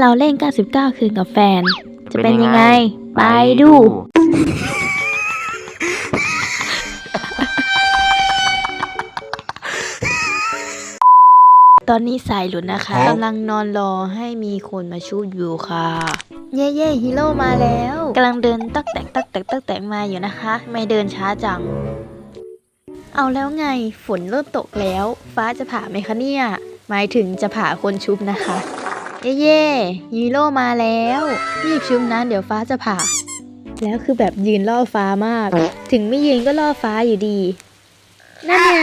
เราเล่น 99 คืนกับแฟน จะเป็นยังไง ไปดู ตอนนี้สายหลุดนะคะฮะกำลังนอนรอให้มีคนมาชูดอยู่ค่ะ เย่เย่ฮีโร่มาแล้วกำลังเดินตักแตกตักแตกตักแตกมาอยู่นะคะ ไม่เดินช้าจัง เอาแล้วไงฝนเริ่มตกแล้ว ฟ้าจะผ่าไหมคะเนี่ยหมายถึงจะผ่าคนชุบนะคะ เย่เย่ฮีโร่มาแล้ว รีบชุบนะเดี๋ยวฟ้าจะผ่า แล้วคือแบบยืนล่อฟ้ามาก ถึงไม่ยืนก็ล่อฟ้าอยู่ดี นั่นไง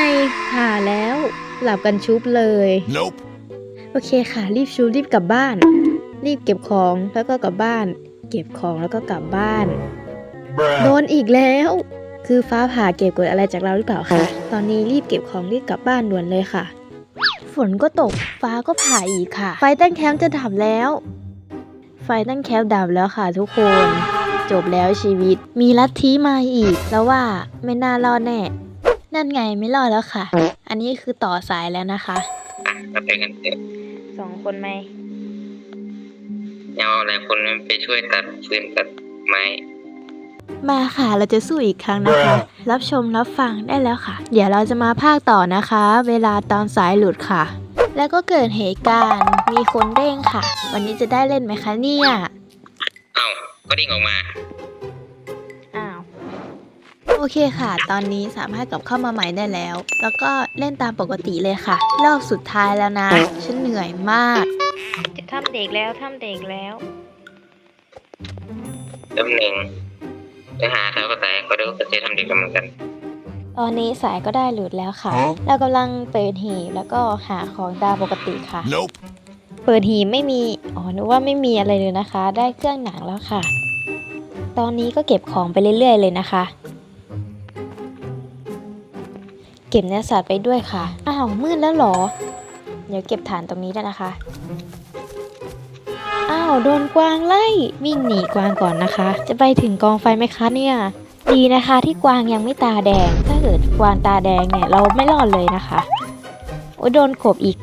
ผ่าแล้ว หลับกันชุบเลย Nope. โอเคค่ะ รีบชูรีบกลับบ้าน รีบเก็บของแล้วก็กลับบ้าน เก็บของแล้วก็กลับบ้าน โด Bruh. นอีกแล้ว คือฟ้าผ่าเก็บกดอะไรจากเราหรือเปล่าคะตอนนี้รีบเก็บของรีบกลับบ้านด่วนเลยค่ะ ฝนก็ตก ฟ้าก็ผ่าอีกค่ะ ไฟตั้งแคมป์จะดับแล้ว ไฟตั้งแคมป์ดับแล้วค่ะทุกคน จบแล้วชีวิต มีลัทธิมาอีก แล้วว่าไม่น่ารอดแน่ นั่นไงไม่รอดแล้วค่ะ อันนี้คือต่อสายแล้วนะคะอะมาไปกันเถอะสองคนไหมเอาหลายคนไปช่วยตัดฟืนตัดไม้ มาค่ะเราจะสู้อีกครั้งนะคะ รับชมรับฟังได้แล้วค่ะ เดี๋ยวเราจะมาภาคต่อนะคะ เวลาตอนสายหลุดค่ะ แล้วก็เกิดเหตุการณ์มีคนเด้งค่ะ วันนี้จะได้เล่นไหมคะเนี่ยเอ้าก็ดิ่งออกมา อ้าวโอเคค่ะ ตอนนี้สามารถกลับเข้ามาใหม่ได้แล้ว แล้วก็เล่นตามปกติเลยค่ะ รอบสุดท้ายแล้วนะฉันเหนื่อยมาก จะทำเด็กแล้วทำเด็กแล้วแป๊บหนึ่ง จะหาเท้ากระต่ายเขาดูก็จะทำเด็กกันเหมือนกัน ตอนนี้สายก็ได้หลุดแล้วค่ะฮะเรากำลังเปิดหีบแล้วก็หาของตามปกติค่ะ Nope. เปิดหีบไม่มี อ๋อนึกว่าไม่มีอะไรเลยนะคะ ได้เครื่องหนังแล้วค่ะ ตอนนี้ก็เก็บของไปเรื่อยๆ เลยนะคะ เก็บเนื้อสัตว์ไปด้วยค่ะ อ้าวมืดแล้วเหรอ เดี๋ยวเก็บฐานตรงนี้ด้วยนะคะอ้าว โดนกวางไล่ วิ่งหนีกวางก่อนนะคะ จะไปถึงกองไฟไหมคะเนี่ย ดีนะคะที่กวางยังไม่ตาแดง ถ้าเกิดกวางตาแดงเนี่ยเราไม่รอดเลยนะคะ โอ้โดนกบอีก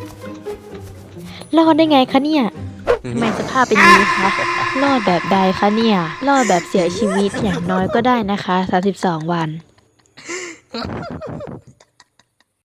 รอดได้ไงคะเนี่ยทำไมสภาพเป็นอย่างนี้คะ รอดแบบใดคะเนี่ย รอดแบบเสียชีวิตอย่างน้อยก็ได้นะคะ 32 วัน